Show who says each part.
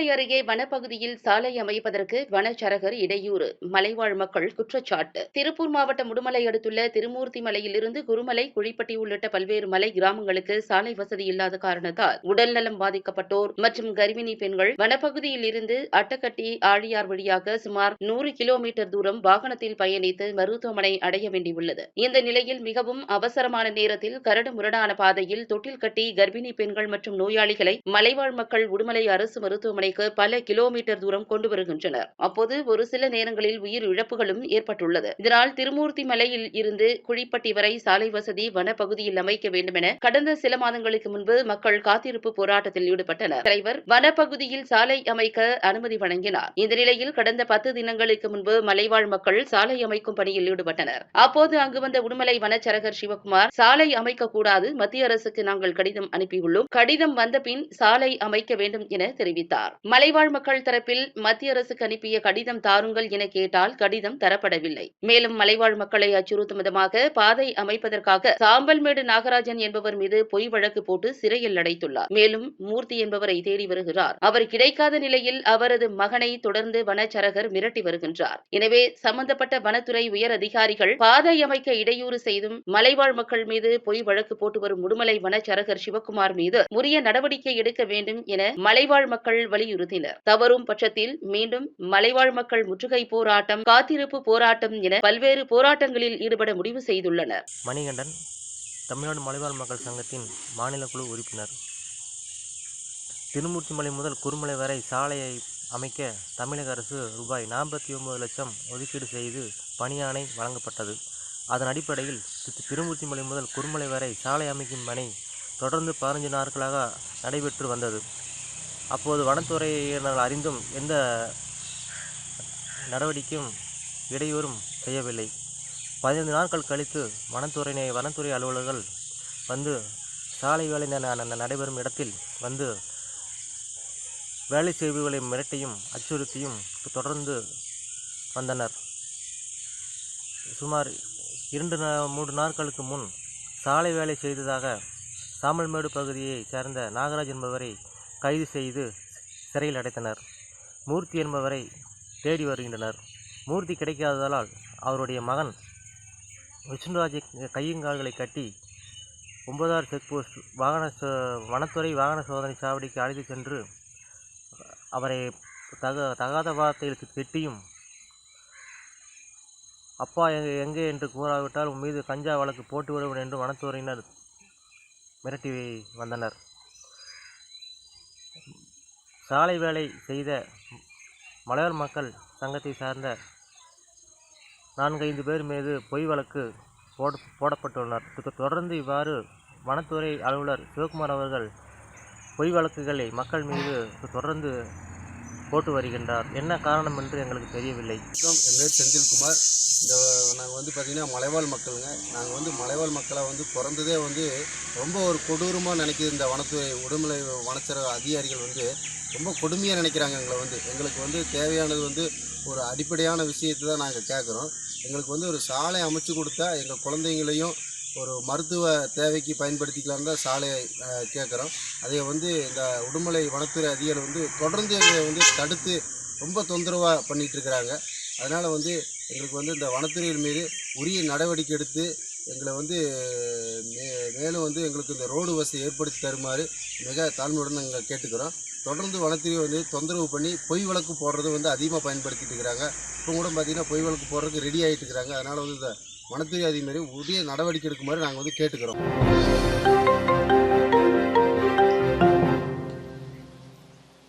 Speaker 1: உடுமலை அருகே வனப்பகுதியில் சாலை அமைப்பதற்கு வனச்சரகர் இடையூறு. மலைவாழ் மக்கள் குற்றச்சாட்டு. திருப்பூர் மாவட்டம் உடுமலை அடுத்துள்ள திருமூர்த்தி மலையிலிருந்து குருமலை குழிப்பட்டி உள்ளிட்ட பல்வேறு மலை கிராமங்களுக்கு சாலை வசதி இல்லாத காரணத்தால் உடல்நலம் பாதிக்கப்பட்டோர் மற்றும் கர்ப்பிணி பெண்கள் வனப்பகுதியில் இருந்து அட்டக்கட்டி ஆழியார் வழியாக சுமார் நூறு கிலோமீட்டர் தூரம் வாகனத்தில் பயணித்து மருத்துவமனை அடைய வேண்டியுள்ளது. இந்த நிலையில் மிகவும் அவசரமான நேரத்தில் கரடு முரடான பாதையில் தொட்டில் கட்டி கர்ப்பிணி பெண்கள் மற்றும் நோயாளிகளை மலைவாழ் மக்கள் உடுமலை அரசு மருத்துவமனை மருத்துவமனைக்கு பல கிலோமீட்டர் தூரம் கொண்டு வருகின்றனர். அப்போது ஒரு சில நேரங்களில் உயிர் இழப்புகளும் ஏற்பட்டுள்ளது. இதனால் திருமூர்த்தி மலையில் இருந்து குழிப்பட்டி வரை சாலை வசதி வனப்பகுதியில் அமைக்க வேண்டுமென கடந்த சில மாதங்களுக்கு முன்பு மக்கள் காத்திருப்பு போராட்டத்தில் ஈடுபட்டனர். தலைவர் வனப்பகுதியில் சாலை அமைக்க அனுமதி வழங்கினார். இந்த நிலையில் கடந்த பத்து தினங்களுக்கு முன்பு மலைவாழ் மக்கள் சாலை அமைக்கும் பணியில் ஈடுபட்டனர். அப்போது அங்கு வந்த உடுமலை வனச்சரகர் சிவகுமார் சாலை அமைக்க கூடாது மத்திய அரசுக்கு நாங்கள் கடிதம் அனுப்பியுள்ளோம். கடிதம் வந்த பின் சாலை அமைக்க வேண்டும் என தெரிவித்தார். மலைவாழ் மக்கள் தரப்பில் மத்திய அரசுக்கு அனுப்பிய கடிதம் தாருங்கள் என கேட்டால் கடிதம் தரப்படவில்லை. மேலும் மலைவாழ் மக்களை அச்சுறுத்தும் விதமாக பாதை அமைப்பதற்காக சாம்பல்மேடு நாகராஜன் என்பவர் மீது பொய் வழக்கு போட்டு சிறையில் அடைத்துள்ளார் மேலும் மூர்த்தி என்பவரை தேடி வருகிறார். அவர் கிடைக்காத நிலையில் அவரது மகனை தொடர்ந்து வனச்சரகர் மிரட்டி வருகின்றார். எனவே சம்பந்தப்பட்ட வனத்துறை உயர் அதிகாரிகள் பாதை அமைக்க இடையூறு செய்தும் மலைவாழ் மக்கள் மீது பொய் வழக்கு போட்டு வரும் உடுமலை வனச்சரகர் சிவக்குமார் மீது உரிய நடவடிக்கை எடுக்க வேண்டும் என மலைவாழ் மக்கள் வலியுறுத்தினர் தவறும் பட்சத்தில் மீண்டும் மலைவாழ் மக்கள் முற்றுகை போராட்டம் காத்திருப்பு போராட்டம் என பல்வேறு போராட்டங்களில் ஈடுபட முடிவு செய்துள்ளனர்.
Speaker 2: மணிகண்டன் தமிழ்நாடு மலைவாழ் மக்கள் சங்கத்தின் மாநில குழு உறுப்பினர். திருமூர்த்திமலை முதல் குறுமலை வரை சாலையை அமைக்க தமிழக அரசு ரூபாய் நாற்பத்தி ஒன்பது லட்சம் ஒதுக்கீடு செய்து பணியாணை வழங்கப்பட்டது. அதன் அடிப்படையில் திருமூர்த்திமலை முதல் குறுமலை வரை சாலை அமைக்கும் பணி தொடர்ந்து பதினஞ்சு நாட்களாக நடைபெற்று வந்தது. அப்போது வனத்துறையினர் அறிந்தும் எந்த நடவடிக்கையும் இடையூறும் செய்யவில்லை. பதினைந்து நாட்கள் கழித்து வனத்துறையினை வனத்துறை அலுவலர்கள் வந்து சாலை வேலை நடைபெறும் இடத்தில் வந்து வேலை செய்பவர்களை மிரட்டியும் அச்சுறுத்தியும் தொடர்ந்து வந்தனர். சுமார் இரண்டு நா- மூன்று நாட்களுக்கு முன் சாலை வேலை செய்ததாக சாமல்மேடு பகுதியைச் சேர்ந்த நாகராஜ் என்பவரை கைது செய்து சிறையில் அடைத்தனர். மூர்த்தி என்பவரை தேடி வருகின்றனர். மூர்த்தி கிடைக்காததால் அவருடைய மகன் விஷ்ணுராஜை கையங்கால்களை கட்டி ஒன்பதாறு செக் போஸ்ட் வாகன சோ- வனத்துறை வாகன சோதனை சாவடிக்கு அழைத்து சென்று அவரை தக தகாத வார்த்தையில் திட்டியும் அப்பா எங்கே எங்கே? என்று கூறாவிட்டால் உன் மீது கஞ்சா வழக்கு போட்டு விடுவேன் என்று வனத்துறையினர் மிரட்டி வந்தனர். சாலை வேலை செய்த மலையாள மக்கள் சங்கத்தை சார்ந்த நான்கைந்து பேர் மீது பொய் வழக்கு போட போடப்பட்டுள்ளனர். இதுக்கு தொடர்ந்து இவ்வாறு வனத்துறை அலுவலர் சிவகுமார் அவர்கள் பொய் வழக்குகளை மக்கள் மீது தொடர்ந்து போட்டு வருகின்றார். என்ன காரணம் என்று எங்களுக்கு தெரியவில்லை.
Speaker 3: என் பேர் செந்தில்குமார். இந்த நாங்கள் வந்து பார்த்திங்கன்னா மலைவாழ் மக்களுங்க. நாங்கள் வந்து மலைவாழ் மக்களாக வந்து பிறந்ததே வந்து ரொம்ப ஒரு கொடூரமாக நினைக்கிது. இந்த வனத்துறை உடுமலை வனச்சர அதிகாரிகள் வந்து ரொம்ப கொடுமையாக நினைக்கிறாங்க எங்களை வந்து. எங்களுக்கு வந்து தேவையானது வந்து ஒரு அடிப்படையான விஷயத்தை தான் நாங்கள் கேட்குறோம் எங்களுக்கு வந்து ஒரு சாலை அமைச்சு கொடுத்தா எங்கள் குழந்தைங்களையும் ஒரு மருத்துவ தேவைக்கு பயன்படுத்திக்கலாம் தான் சாலையை கேட்குறோம் அதை வந்து இந்த உடுமலை வனத்துறை அதிகாரி வந்து தொடர்ந்து எங்களை வந்து தடுத்து ரொம்ப தொந்தரவாக பண்ணிகிட்ருக்கிறாங்க அதனால் வந்து எங்களுக்கு வந்து இந்த வனத்துறையின் மீது உரிய நடவடிக்கை எடுத்து எங்களை வந்து மே மேலும் வந்து எங்களுக்கு இந்த ரோடு வசதி ஏற்படுத்தி தருமாறு மிக தாழ்மையுடன் நாங்கள் கேட்டுக்கிறோம். தொடர்ந்து வனத்துறையை வந்து தொந்தரவு பண்ணி பொய் வழக்கு போடுறது வந்து அதிகமாக பயன்படுத்திட்டு இருக்கிறாங்க இப்போ கூட பார்த்திங்கன்னா பொய் வழக்கு போடுறதுக்கு ரெடி ஆகிட்டு இருக்கிறாங்க அதனால் வந்து இந்த வனத்துறை அதிகாரி உரிய நடவடிக்கை எடுக்குமாறு நாங்கள் வந்து கேட்டுக்கிறோம்.